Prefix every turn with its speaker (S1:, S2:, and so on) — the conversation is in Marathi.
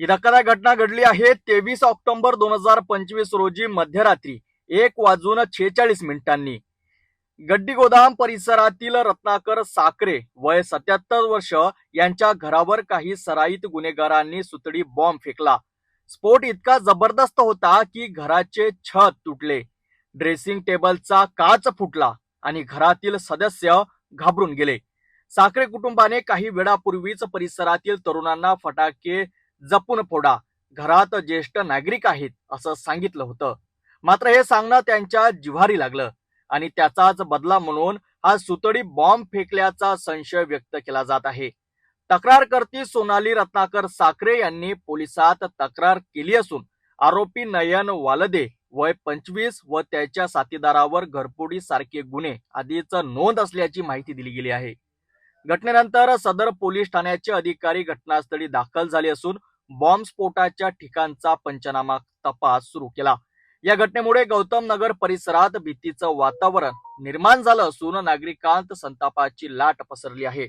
S1: ही धक्कादायक घटना घडली आहे तेवीस ऑक्टोबर दोन हजार पंचवीस रोजी मध्यरात्री एक वाजून छेचाळीस मिनिटांनी. गड्डी गोदाम परिसरातील रत्नाकर साकरे वय सत्याहत्तर वर्ष यांच्या घरावर काही सराईत गुन्हेगारांनी सुतडी बॉम्ब फेकला. स्फोट इतका जबरदस्त होता की घराचे छत तुटले. ड्रेसिंग टेबलचा काच फुटला आणि घरातील सदस्य घाबरून गेले. साखरे कुटुंबाने काही वेळापूर्वीच परिसरातील तरुणांना फटाके जपून फोडा. घरात ज्येष्ठ नागरिक आहेत असं सांगितलं होतं. मात्र हे सांगणं त्यांच्या जिव्हारी लागलं आणि त्याचाच बदला म्हणून हा सुतडी बॉम्ब फेकल्याचा संशय व्यक्त केला जात आहे. तक्रारकर्ती सोनाली रत्नाकर साखरे यांनी पोलिसात तक्रार केली असून आरोपी नयन वालदे वय पंचवीस व त्याच्या साथीदारावर घरपोडी सारखे गुन्हे आधीच नोंद असल्याची माहिती दिली गेली आहे. घटनेनंतर सदर पोलीस ठाण्याचे अधिकारी घटनास्थळी दाखल झाले असून बॉम्बस्फोटाच्या ठिकाणचा पंचनामा तपास सुरू केला. या घटनेमुळे गौतम नगर परिसरात भीतीचं वातावरण निर्माण झालं असून नागरिकांत संतापाची लाट पसरली आहे.